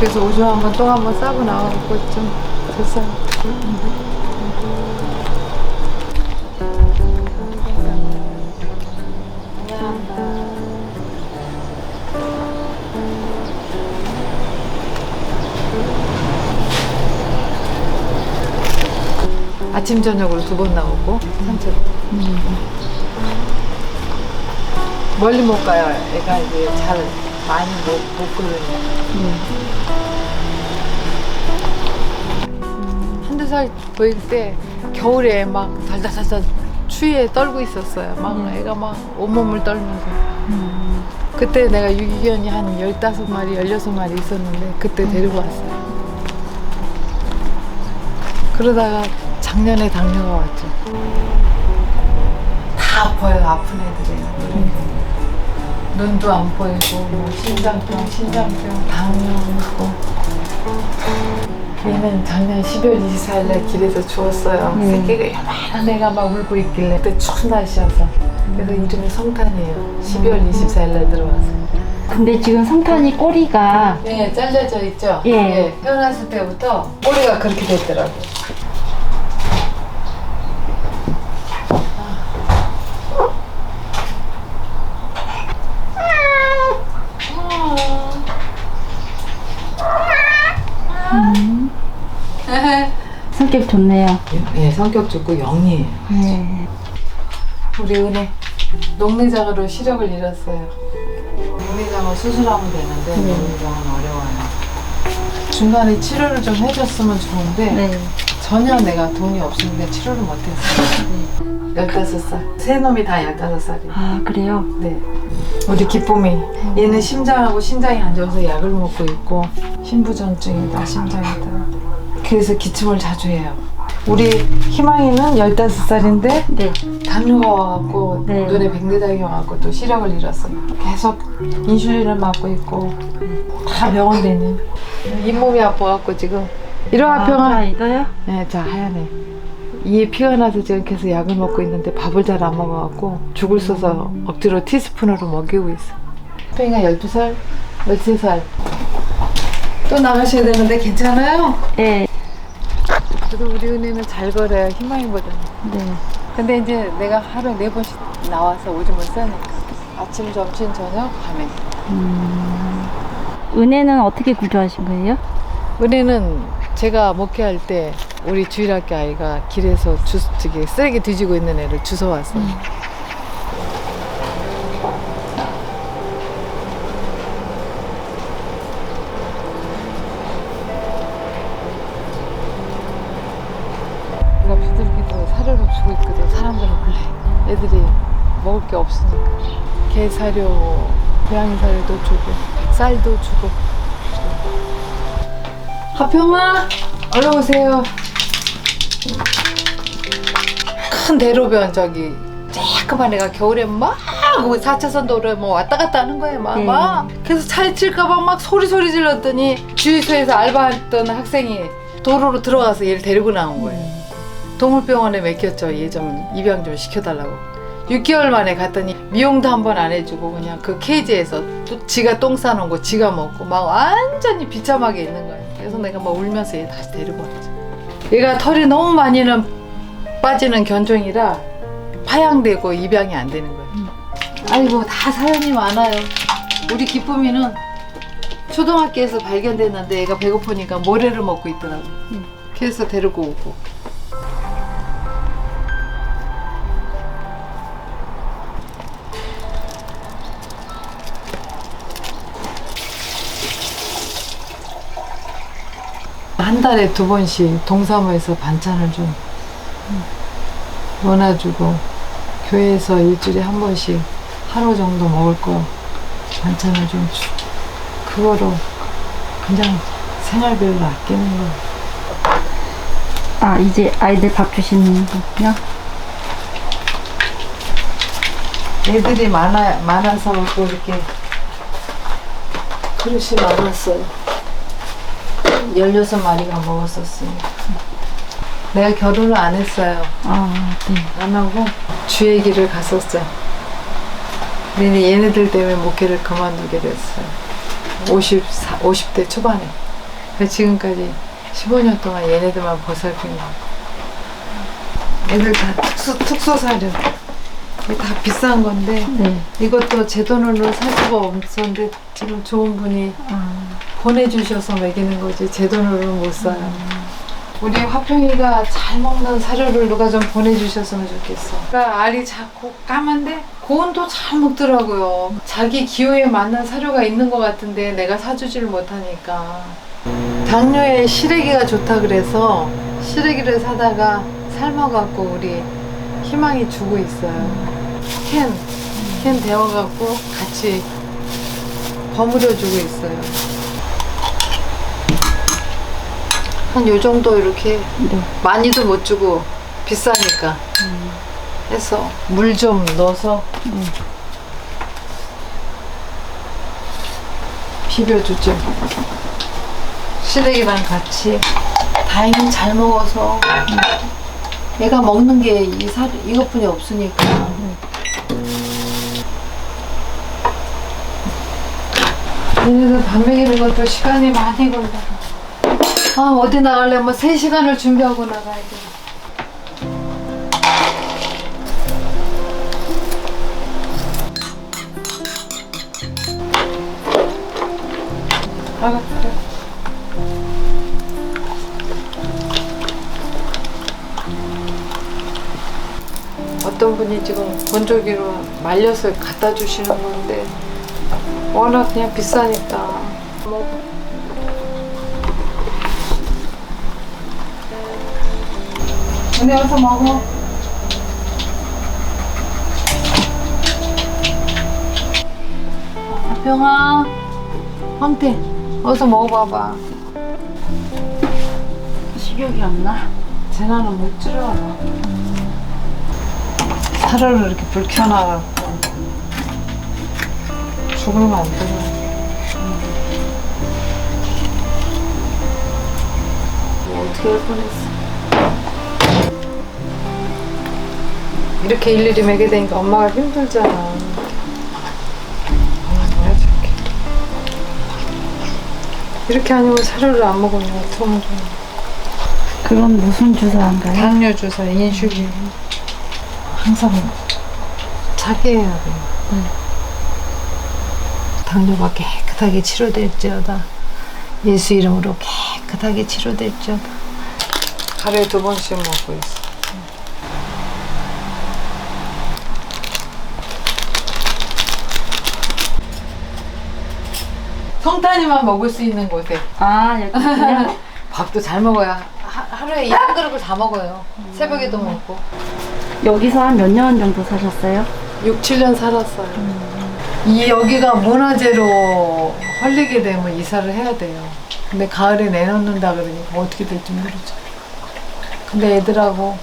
그래서 오줌 한번 똥 한번 싸고 나와갖고 좀 됐어요. 아침 저녁으로 두 번 나오고 산책. 멀리 못 가요. 애가 이제 잘 많이 못, 못 걸으니까. 한 살 보일 때 겨울에 막 달달달달 추위에 떨고 있었어요. 막 애가 막 온몸을 떨면서. 그때 내가 유기견이 한 15마리, 16마리 있었는데 그때 데리고 왔어요. 그러다가 작년에 당뇨가 왔죠. 다 아파요, 아픈 애들이. 눈도 안 보이고, 뭐 심장병, 신장병, 당뇨 있고. 얘는 작년 12월 24일 날 길에서 주웠어요. 새끼가 요만한 애가 막 울고 있길래 그때 추운 날씨여서 그래서 이름이 성탄이에요. 12월 24일 날 들어와서. 근데 지금 성탄이 꼬리가 네, 잘려져 있죠? 예. 태어났을 때부터 꼬리가 그렇게 됐더라고요. 성격 좋네요. 네, 성격 좋고 영리해요. 네. 우리 은혜 녹내장으로 시력을 잃었어요. 녹내장을 수술하면 되는데 녹내장은 어려워요. 중간에 치료를 좀 해줬으면 좋은데 네. 전혀 내가 돈이 없으니까 치료를 못했어요. 15살. 세 놈이 다 15살이에요. 아 그래요? 네. 우리 기쁨이 얘는 심장하고 신장이 안 좋아서 약을 먹고 있고 심부전증이다 심장이다 그래서 기침을 자주 해요 우리 희망이는 15살인데 네. 당뇨가 와갖고 네. 눈에 백내장이 와갖고 또 시력을 잃었어요 계속 인슐린을 맞고 있고 다 병원 다니 잇몸이 아파갖고 지금 일어나 아, 평아 자, 이거요? 네, 자 하얀애. 이에 피가 나서 지금 계속 약을 먹고 있는데 밥을 잘 안 먹어갖고 죽을 써서 억지로 티스푼으로 먹이고 있어. 팽이가 12살, 13살. 또 나가셔야 되는데 괜찮아요? 네. 우리 은혜는 잘 걸어요, 희망이보다는. 네. 근데 이제 내가 하루에 네 번씩 나와서 오줌을 싸니까. 아침, 점심, 저녁, 밤에. 은혜는 어떻게 구조하신 거예요? 은혜는 제가 목회할 때 우리 주일학교 아이가 길에서 주, 저기 쓰레기 뒤지고 있는 애를 주워왔어요. 내가 비둘기도 사료를 주고 있거든. 사람들은 그래. 애들이 먹을 게 없으니까. 개 사료, 고양이 사료도 주고, 쌀도 주고. 하평아, 얼른 오세요. 큰 대로변 저기 쬐끄만 애가 겨울에 막 4차선 도로에 뭐 왔다 갔다 하는 거예요 막, 네. 막. 그래서 차에 칠까봐 막 소리 소리 질렀더니 주유소에서 알바했던 학생이 도로로 들어가서 얘를 데리고 나온 거예요 동물병원에 맡겼죠 얘좀 입양 좀 시켜달라고 6개월 만에 갔더니 미용도 한 번 안 해주고 그냥 그 케이지에서 또 지가 똥 싸놓은 거 지가 먹고 막 완전히 비참하게 있는 거예요 그래서 내가 막 울면서 얘 다시 데리고 왔죠 얘가 털이 너무 많이는 빠지는 견종이라 파양되고 입양이 안 되는 거예요. 아이고 다 사연이 많아요. 우리 기쁨이는 초등학교에서 발견됐는데 애가 배고프니까 모래를 먹고 있더라고. 그래서 데리고 오고. 한 달에 두 번씩 동사무에서 반찬을 좀 원아주고 교회에서 일주일에 한 번씩 하루 정도 먹을 거 반찬을 좀 주고 그거로 그냥 생활비를 아끼는 거 아 이제 아이들 밥 주시는 거군요. 애들이 많아, 많아서 또 이렇게 그릇이 많았어요 16마리가 먹었었어요 내가 결혼을 안 했어요 아 네. 안 하고 주의 길을 갔었죠. 근데 얘네들 때문에 목회를 그만두게 됐어요. 54, 50대 초반에. 그래서 지금까지 15년 동안 얘네들만 보살핀 거. 애들 다 특수, 특수 사료. 이게 다 비싼 건데, 네. 이것도 제 돈으로 살 수가 없었는데, 지금 좋은 분이 아, 보내주셔서 먹이는 거지, 제 돈으로는 못 사요. 우리 화평이가 잘 먹는 사료를 누가 좀 보내주셨으면 좋겠어. 그러니까 알이 작고 까만데 고온도 잘 먹더라고요. 자기 기호에 맞는 사료가 있는 것 같은데 내가 사주지를 못하니까. 당뇨에 시래기가 좋다 그래서 시래기를 사다가 삶아갖고 우리 희망이 주고 있어요. 캔, 캔 데워갖고 같이 버무려 주고 있어요. 한 요 정도 이렇게 네. 많이도 못 주고 비싸니까 해서 물 좀 넣어서 네. 비벼주죠. 시래기랑 같이 다행히 잘 먹어서 얘가 먹는 게 이 살 이것뿐이 없으니까 얘네들 밥 먹이는 것도 시간이 많이 걸려. 아 어디 나가려면 3시간을 준비하고 나가야 돼. 알았어. 어떤 분이 지금 건조기로 말려서 갖다 주시는 건데 워낙 그냥 비싸니까 뭐 언니 어서 먹어. 병아 황태 어서 먹어봐봐. 식욕이 없나? 쟤나는 못 줄여 사료를 이렇게 불 켜놔갖고 죽으면 안 되나? 뭐 어떻게 할 뻔했어 이렇게 일일이 먹게 되니까 엄마가 힘들잖아 아 뭐야 저게 이렇게 아니면 사료를 안 먹으면 어떡하면 그건 무슨 주사인가요? 당뇨 주사, 인슐린 항상 차게 해야 돼요. 당뇨가 깨끗하게 치료될지어다. 예수 이름으로 깨끗하게 치료될지어다. 하루에 두 번씩 먹고 있어. 성탄이만 먹을 수 있는 곳에 아, 그냥 밥도 잘 먹어야 하, 하루에 이 한 그릇을 다 먹어요. 새벽에도 먹고. 여기서 한 몇 년 정도 사셨어요? 6, 7년 살았어요. 이 여기가 문화재로 헐리게 되면 이사를 해야 돼요. 근데 가을에 내놓는다 그러니까 어떻게 될지 모르죠. 근데 애들하고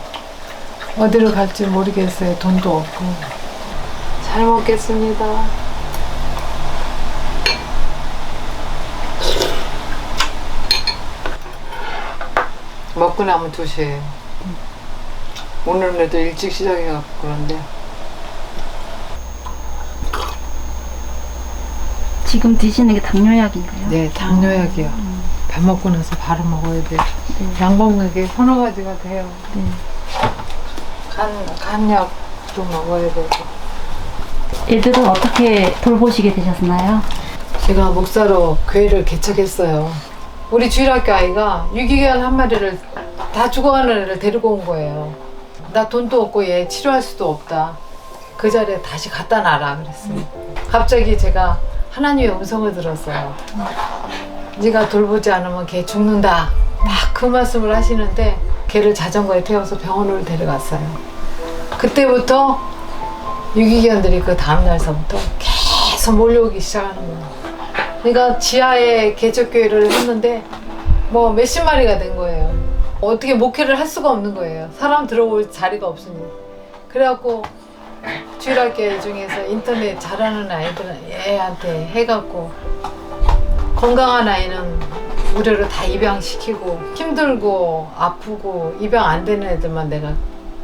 어디로 갈지 모르겠어요. 돈도 없고. 잘 먹겠습니다. 먹고 나면 2시에요. 오늘은 그래도 일찍 시작해갖고 그런데 지금 드시는 게 당뇨약인가요? 네, 당뇨약이요. 밥 먹고 나서 바로 먹어야 돼요. 약 먹는 게 서너 가지가 돼요. 네. 간, 간약도 먹어야 되고. 애들은 어떻게 돌보시게 되셨나요? 제가 목사로 교회를 개척했어요. 우리 주일학교 아이가 유기견 한 마리를 다 죽어가는 애를 데리고 온 거예요. 나 돈도 없고 얘 치료할 수도 없다. 그 자리에 다시 갖다 놔라 그랬어요. 갑자기 제가 하나님의 음성을 들었어요. 네가 돌보지 않으면 걔 죽는다. 막 그 말씀을 하시는데 걔를 자전거에 태워서 병원으로 데려갔어요. 그때부터 유기견들이 그 다음 날서부터 계속 몰려오기 시작하는 거예요. 그러니까 지하에 개척교회를 했는데 뭐 몇십 마리가 된 거예요. 어떻게 목회를 할 수가 없는 거예요. 사람 들어올 자리가 없으니. 그래갖고 주일학교 중에서 인터넷 잘하는 아이들은 애한테 해갖고 건강한 아이는 무료로 다 입양시키고 힘들고 아프고 입양 안 되는 애들만 내가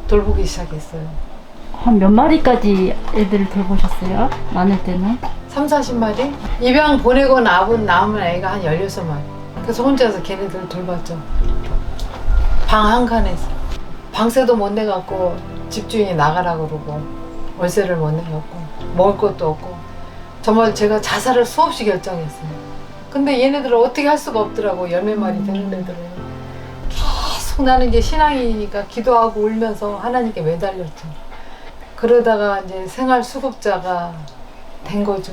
돌보기 시작했어요. 한 몇 마리까지 애들을 돌보셨어요? 많을 때는? 3, 40마리? 입양 보내고 남은, 남은 애가 한 16마리. 그래서 혼자서 걔네들 돌봤죠. 방 한 칸에서 방세도 못 내갖고 집주인이 나가라 그러고 월세를 못 내갖고 먹을 것도 없고 정말 제가 자살을 수없이 결정했어요. 근데 얘네들은 어떻게 할 수가 없더라고 열 몇 마리 되는 애들은 계속 나는 이제 신앙이니까 기도하고 울면서 하나님께 매달렸죠. 그러다가 이제 생활 수급자가 된 거죠.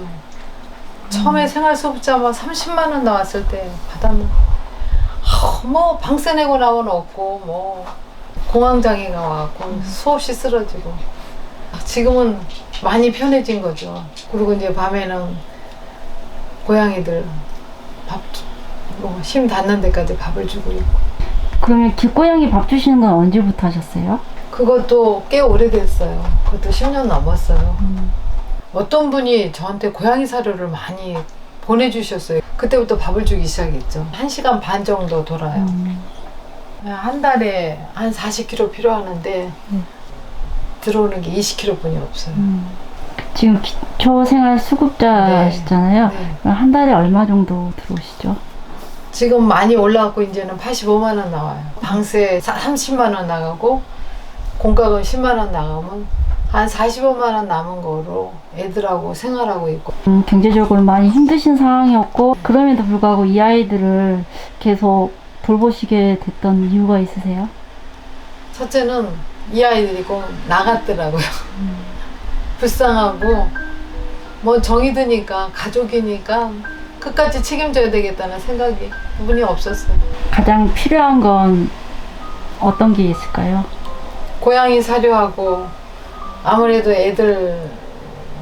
처음에 생활 수급자만 30만 원 나왔을 때 받았는 아, 뭐 방세 내고 나면 없고 뭐 공황장애가 와갖고 수없이 쓰러지고 지금은 많이 편해진 거죠. 그리고 이제 밤에는 고양이들 밥뭐힘 닿는 데까지 밥을 주고 있고 그러면 길고양이 밥 주시는 건 언제부터 하셨어요? 그것도 꽤 오래됐어요. 그것도 10년 넘었어요. 음. 어떤 분이 저한테 고양이 사료를 많이 보내주셨어요. 그때부터 밥을 주기 시작했죠. 한 시간 반 정도 돌아요. 음. 한 달에 한 40kg 필요하는데 음. 들어오는 게 20kg 뿐이 없어요. 음. 지금 기초생활 수급자시잖아요. 네. 그럼 한 달에 얼마 정도 들어오시죠? 지금 많이 올라왔고 이제는 85만 원 나와요. 방세 30만 원 나가고 공과금 10만 원 나가면 한 45만 원 남은 거로 애들하고 생활하고 있고 음, 경제적으로 많이 힘드신 상황이었고 그럼에도 불구하고 이 아이들을 계속 돌보시게 됐던 이유가 있으세요? 첫째는 이 아이들이 꼭 나갔더라고요. 불쌍하고 뭐 정이 드니까 가족이니까 끝까지 책임져야 되겠다는 생각이 분이 없었어요. 가장 필요한 건 어떤 게 있을까요? 고양이 사료하고 아무래도 애들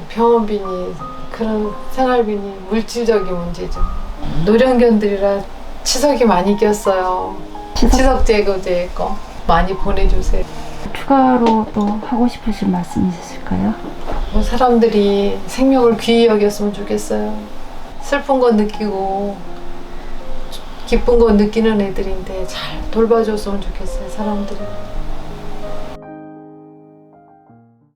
병원비니 그런 생활비니 물질적인 문제죠. 노령견들이라 치석이 많이 꼈어요. 치석 치석 제거 제 거 많이 보내주세요. 추가로 또 하고 싶으신 말씀 있으실까요? 뭐 사람들이 생명을 귀히 여겼으면 좋겠어요. 슬픈 건 느끼고 기쁜 건 느끼는 애들인데 잘 돌봐줬으면 좋겠어요. 사람들이.